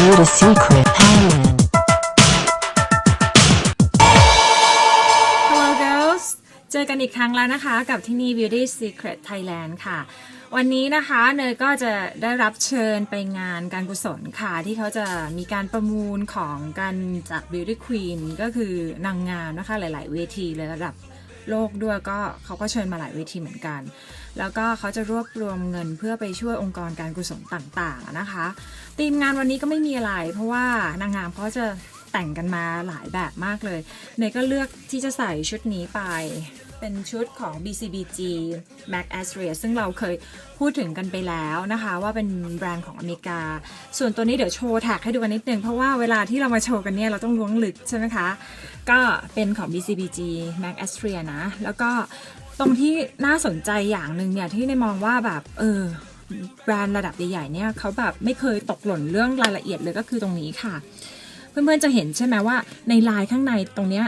Beauty Secret hand. Hello girls เจอกันอีกครั้งแล้วนะคะ กับที่นี่ Beauty Secret Thailand ค่ะ วันนี้นะคะเนยก็จะได้รับเชิญไปงานการกุศลค่ะ ที่เขาจะมีการประมูลของกันจาก Beauty Queen ก็คือนางงามนะคะหลาย ๆ เวทีเลยระดับ โลกด้วยก็เขาก็เชิญมาหลายเวทีเหมือนกัน แล้วก็เขาจะรวบรวมเงินเพื่อไปช่วยองค์กรการกุศลต่างๆนะคะทีมงานวันนี้ก็ไม่มีอะไร เพราะว่านางงามเขาจะแต่งกันมาหลายแบบมากเลยเนยก็เลือกที่จะใส่ชุดนี้ไป เป็นชุดของ BCBG Mac a s r i a ซึ่งเราเคยพูดถึงกันไปแล้วนะคะ ว่าเป็นแบรนด์ของอเมริกา ส่วนตัวนี้เดี๋ยวโชว์แท็กให้ดูกันนิดนึง เพราะว่าเวลาที่เรามาโชว์กันเนี่ย เราต้องล้วงลึกใช่ไหมคะ ก็เป็นของ BCBG Mac a s r i a นะ แล้วก็ตรงที่น่าสนใจอย่างหนึ่งเนี่ย ที่ในมองว่าแบบเออแบรนด์ระดับใหญ่ๆเนี่ยเขาแบบไม่เคยตกหล่นเรื่องรายละเอียดเลยก็คือตรงนี้ค่ะ เพื่อนๆจะเห็นใช่ไหมว่าในลายข้างในตรงเนี้ย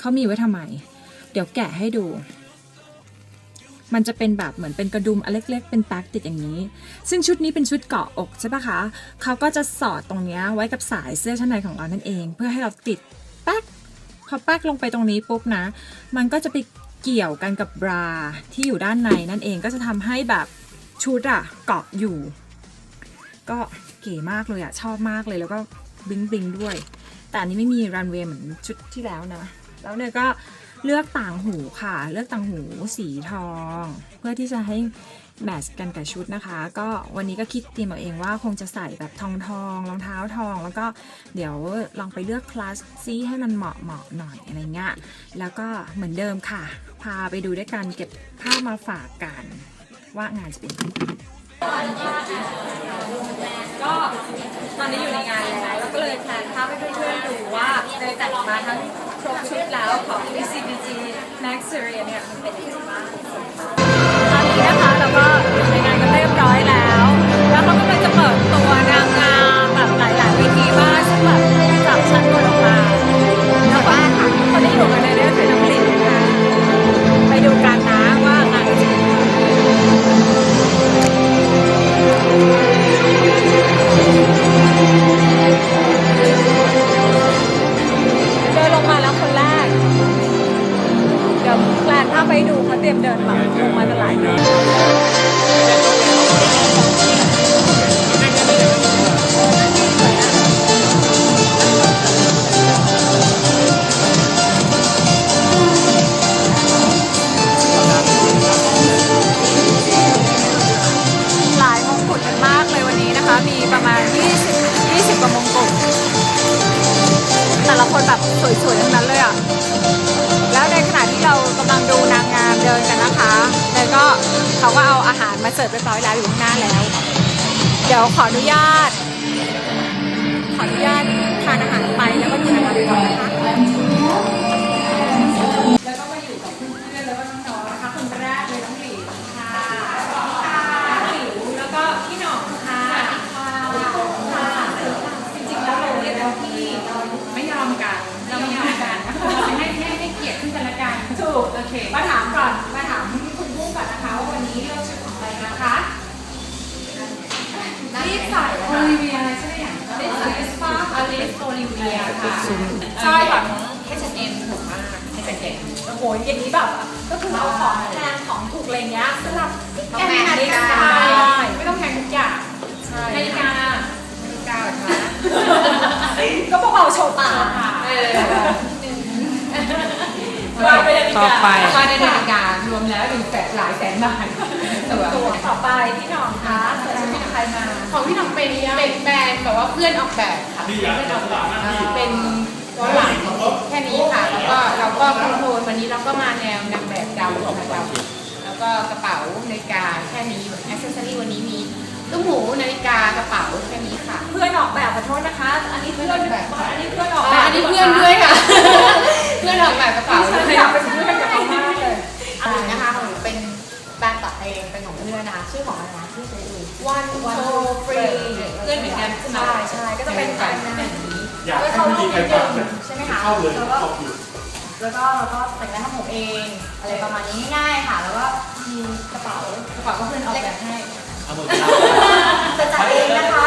เขามีไว้ทำไม ดี๋ยวแกะให้ดู มันจะเป็นแบบเหมือนเป็นกระดุมอันเล็กๆ เป็นแป๊กติดอย่างนี้ ซึ่งชุดนี้เป็นชุดเกาะอกใช่ปะคะ เขาก็จะสอดตรงเนี้ยไว้กับสายเสื้อชั้นในของเรานั่นเอง เพื่อให้เราติดแป๊กพอแป๊กลงไปตรงนี้ปุ๊บนะ มันก็จะไปเกี่ยวกันกับบราที่อยู่ด้านในนั่นเองก็จะทำให้แบบชุดอะเกาะอยู่ ก็เก๋มากเลยอะชอบมากเลยแล้วก็บิงบิงด้วย แต่อันนี้ไม่มีรันเวย์เหมือนชุดที่แล้วนะ แล้วเนี่ยก็ เลือกต่างหูค่ะ เลือกต่างหูสีทอง เพื่อที่จะให้แมทช์กันกับชุดนะคะ ก็วันนี้ก็คิดเตรียมเอาเองว่าคงจะใส่แบบทองทองรองเท้าทอง แล้วก็เดี๋ยวลองไปเลือกคลาสซี่ให้มันเหมาะเหมาะหน่อยอะไรเงี้ยแล้วก็เหมือนเดิมค่ะ พาไปดูด้วยกันเก็บภาพมาฝากกัน ว่างานจะเป็นก็ตอนนี้อยู่ในงานแล้วแล้วก็เลยแพลนภาพให้เพื่อนๆดูว่าเลยแต่งมาทั้ง ครบชุดแล้วของ BCBG Max Series เนี่ยมันเป็นยังไงบ้าง สวยๆทั้งนั้นเลยอะ แล้วในขณะที่เรากำลังดูนางงามเดินกันนะคะแล้วก็เขาก็เอาอาหารมาเสิร์ฟเรียบร้อยแล้วอยู่ข้างหน้าแล้ว เดี๋ยวขออนุญาต ขออนุญาตทานอาหารไปแล้วก็ดูนางงามไปก่อนนะคะ นะคะว่าวันนี้เลือกชุดของอะไรนะคะรีบใส่โอลิเวียอะไรใช่ไหมอย่างรีบใส่สปาอลิสโอลิเวียค่ะใช่แบบให้ฉันเอ็มถูกมากให้ฉันเอ็มโอ้โหอย่างนี้แบบก็คือเอาของแพงของถูกอะไรเงี้ยสลับต้องแพงนาฬิกาไม่ต้องแพงทุกอย่างใช่นาฬิกานาฬิกาเหรอคะก็เบาๆโชว์ตาเออ วางไปนาฬิกา ต่อไปว่าในนาฬิการวมแล้วหนึ่งแสนหลายแสนบาทตัวตัวต่อไปพี่หน้องคะใส่ชุดเป็นใครมา ของพี่น้องเป็นเป็นแบรนด์แบบว่าเพื่อนออกแบบค่ะเพื่อนออกแบบเป็นล้อหลังแค่นี้ค่ะ แล้วก็เราก็คอนโทรลวันนี้เราก็มาแนวนางแบบดำค่ะดำแล้วก็กระเป๋านาฬิกาแค่นี้แอคเซสซอรี่วันนี้มีตุ้มหูนาฬิกากระเป๋าแค่นี้ค่ะ เพื่อนออกแบบขอโทษนะคะ อันนี้เพื่อนแบบอันนี้เพื่อนออกอ๋อแบบอันนี้เพื่อนด้วยค่ะ เพื่อนออกแบบกระเป๋า เองเป็นของเพื่อนนะคะชื่อของอะไรนะที่ใช้ดู one one two free เพื่อนเหมือนกันใช่ไหมใช่ใช่ก็จะเป็นแบบนั้นอยากให้ม่มีใครฟังใช่ไหมคะเข้าเลยแล้วก็เข้าอยู่แล้วก็เราก็แต่งหน้าทำผมเองอะไรประมาณนี้ง่ายๆค่ะ แล้วก็มีกระเป๋ากระเป๋าก็เพื่อนออกแบบให้เอามือจะจัดเองนะคะ